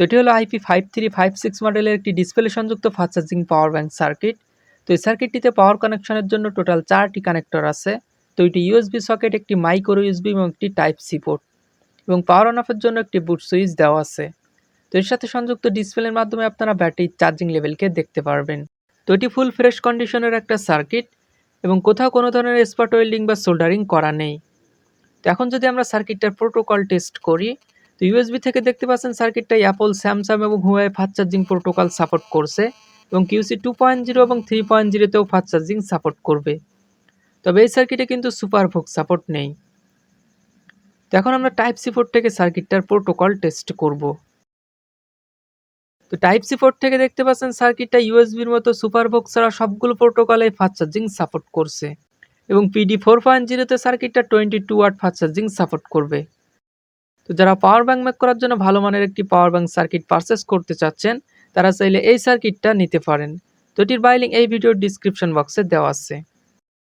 তো এটি হলো IP five three five six মডেলের একটি ডিসপ্লে সংযুক্ত fast charging power bank circuit তো এই সার্কিটটিতে পাওয়ার কানেকশনের জন্য টোটাল চারটি কানেক্টর আছে। তো এটি ইউএসবি সকেট একটি মাইক্রো ইউএসবি এবং একটি টাইপ সি পোর্ট এবং পাওয়ার অন অফের জন্য একটি বুট সুইচ দেওয়া আছে। তো এর সাথে সংযুক্ত ডিসপ্লের মাধ্যমে আপনারা ব্যাটারির চার্জিং লেভেলকে দেখতে পারবেন। তো এটি ফুল ফ্রেশ কন্ডিশনের একটা সার্কিট এবং কোথাও কোনো ধরনের স্পট ওয়েল্ডিং বা সোল্ডারিং করা নেই। তো এখন যদি আমরা সার্কিটটার প্রোটোকল টেস্ট করি তো ইউএসবি থেকে দেখতে পাচ্ছেন সার্কিটটা অ্যাপল স্যামসাং এবং Huawei fast charging protocol support করছে এবং কিউসি টু পয়েন্ট জিরো এবং থ্রি পয়েন্ট জিরোতেও ফাস্ট চার্জিং সাপোর্ট করবে। তবে এই সার্কিটে কিন্তু সুপার ভোক সাপোর্ট নেই। তো এখন আমরা টাইপ সি পোর্ট থেকে সার্কিটটার প্রোটোকল টেস্ট করব। তো টাইপ সি পোর্ট থেকে দেখতে পাচ্ছেন সার্কিটটা ইউএসবির মতো সুপার ভোক ছাড়া সবগুলো প্রোটোকলে ফাস্ট চার্জিং সাপোর্ট করছে এবং পিডি ফোর পয়েন্ট জিরোতে সার্কিটটা twenty two watt fast charging support করবে। তো যারা পাওয়ার ব্যাংক মেক করার জন্য ভালো মানের একটি পাওয়ার ব্যাঙ্ক সার্কিট পারচেস করতে চাচ্ছেন, তারা চাইলে এই সার্কিটটা নিতে পারেন। তো এটির বাইলিং এই ভিডিওর ডিসক্রিপশন বক্সে দেওয়া আছে।